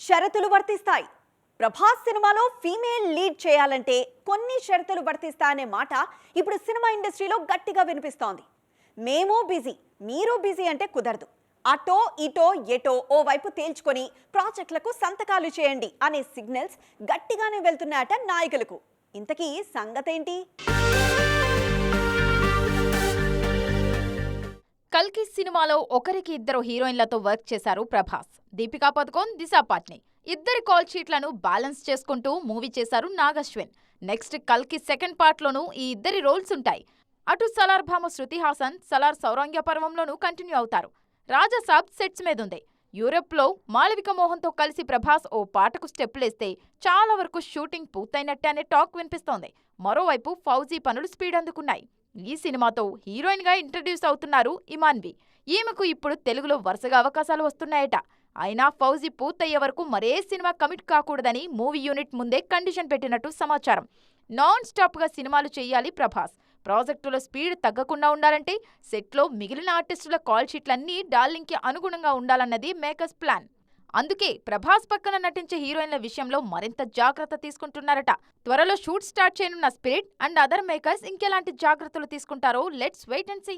షరతులు వర్తిస్తాయి. ప్రభాస్ సినిమాలో ఫీమేల్ లీడ్ చేయాలంటే కొన్ని షరతులు వర్తిస్తాయనే మాట ఇప్పుడు సినిమా ఇండస్ట్రీలో గట్టిగా వినిపిస్తోంది. మేము బిజీ మీరు బిజీ అంటే కుదరదు. అటో ఇటో ఎటో ఓ వైపు తేల్చుకొని ప్రాజెక్టులకు సంతకాలు చేయండి అనే సిగ్నల్స్ గట్టిగానే వెళ్తున్నాయట నాయకులకు. ఇంతకీ సంగతేంటి? కల్కి సినిమాలో ఒకరికి ఇద్దరు హీరోయిన్లతో వర్క్ చేశారు ప్రభాస్. దీపికా పదుకోన్ దిశా పాట్ని. ఇద్దరి కాల్ షీట్లను బ్యాలెన్స్ చేసుకుంటూ మూవీ చేశారు నాగశ్విన్. నెక్స్ట్ కల్కి సెకండ్ పార్ట్లోనూ ఈ ఇద్దరి రోల్స్ ఉంటాయి. అటు సలార్ భామ శృతి హాసన్ సలార్ సౌరాంగ్య పర్వంలోనూ కంటిన్యూ అవుతారు. రాజాసాబ్ సెట్స్ మీదుంది యూరప్లో మాళవిక మోహన్తో కలిసి ప్రభాస్ ఓ పాటకు స్టెప్పులేస్తే చాలా వరకు షూటింగ్ పూర్తయినట్టే అనే టాక్ వినిపిస్తోంది. మరోవైపు ఫౌజీ పనులు స్పీడ్ అందుకున్నాయి. ఈ సినిమాతో హీరోయిన్గా ఇంట్రడ్యూస్ అవుతున్నారు ఇమాన్వి. ఈమెకు ఇప్పుడు తెలుగులో వరుసగా అవకాశాలు వస్తున్నాయట. అయినా ఫౌజీ పూర్తయ్యే వరకు మరే సినిమా కమిట్ కాకూడదని మూవీ యూనిట్ ముందే కండిషన్ పెట్టినట్టు సమాచారం. నాన్ స్టాప్గా సినిమాలు చేయాలి ప్రభాస్. ప్రాజెక్టులో స్పీడ్ తగ్గకుండా ఉండాలంటే సెట్లో మిగిలిన ఆర్టిస్టుల కాల్ షీట్లన్నీ డార్లింగ్కి అనుగుణంగా ఉండాలన్నది మేకర్స్ ప్లాన్. అందుకే ప్రభాస్ పక్కన నటించే హీరోయిన్ల విషయంలో మరింత జాగ్రత్త తీసుకుంటున్నారట. త్వరలో షూట్ స్టార్ట్ చేయనున్న స్పిరిట్ అండ్ అదర్ మేకర్స్ ఇంకెలాంటి జాగ్రత్తలు తీసుకుంటారో లెట్స్ వెయిట్ అండ్ సీ.